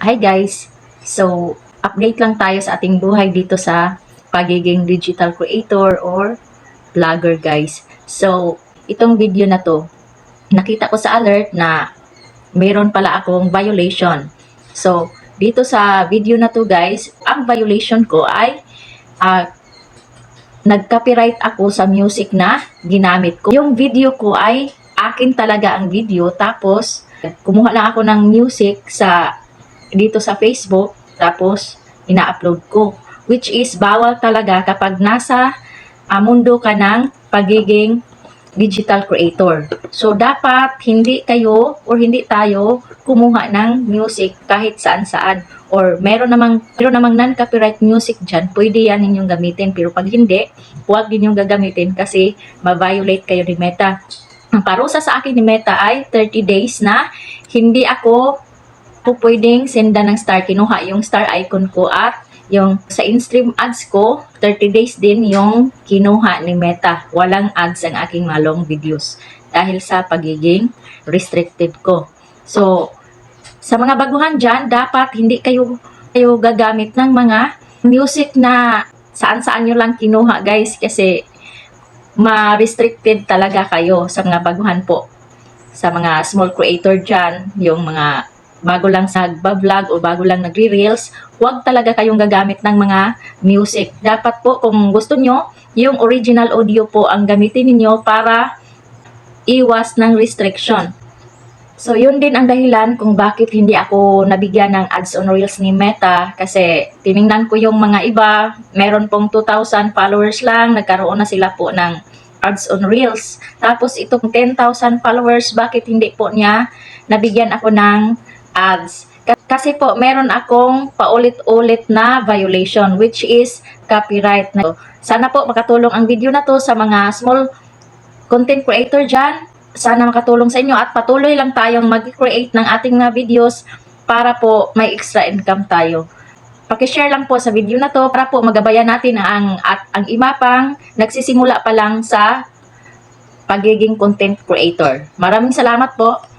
Hi guys! So, update lang tayo sa ating buhay dito sa pagiging digital creator or vlogger guys. So, itong video na to, nakita ko sa alert na mayroon pala akong violation. So, dito sa video na to guys, ang violation ko ay ah, nag-copyright ako sa music na ginamit ko. Yung video ko ay akin talaga ang video tapos kumuha lang ako ng music sa dito sa Facebook tapos ina-upload ko which is bawal talaga kapag nasa ah, mundo ka ng pagiging digital creator. So dapat hindi kayo or hindi tayo kumuha ng music kahit saan-saan or meron namang meron namang non-copyright music diyan, pwede yan ninyong gamitin pero pag hindi, huwag ninyong gagamitin kasi ma-violate kayo ni Meta. Ang parusa sa akin ni Meta ay 30 days na hindi ako po pwedeng senda ng star. Kinuha yung star icon ko at yung sa in-stream ads ko, 30 days din yung kinuha ni Meta. Walang ads ang aking mga long videos dahil sa pagiging restricted ko. So, sa mga baguhan dyan, dapat hindi kayo, kayo gagamit ng mga music na saan-saan nyo lang kinuha guys kasi ma-restricted talaga kayo sa mga baguhan po. Sa mga small creator dyan, yung mga bago lang sa vlog o bago lang nagre-reels, huwag talaga kayong gagamit ng mga music. Dapat po kung gusto nyo, yung original audio po ang gamitin ninyo para iwas ng restriction. So, yun din ang dahilan kung bakit hindi ako nabigyan ng ads on Reels ni Meta kasi tiningnan ko yung mga iba, meron pong 2,000 followers lang, nagkaroon na sila po ng ads on Reels. Tapos itong 10,000 followers, bakit hindi po niya nabigyan ako ng ads? Kasi po, meron akong paulit-ulit na violation which is copyright. Na. Sana po makatulong ang video na to sa mga small content creator dyan. Sana makatulong sa inyo at patuloy lang tayong mag-create ng ating mga videos para po may extra income tayo. Pakishare lang po sa video na to para po magabayan natin ang, at, ang imapang nagsisimula pa lang sa pagiging content creator. Maraming salamat po.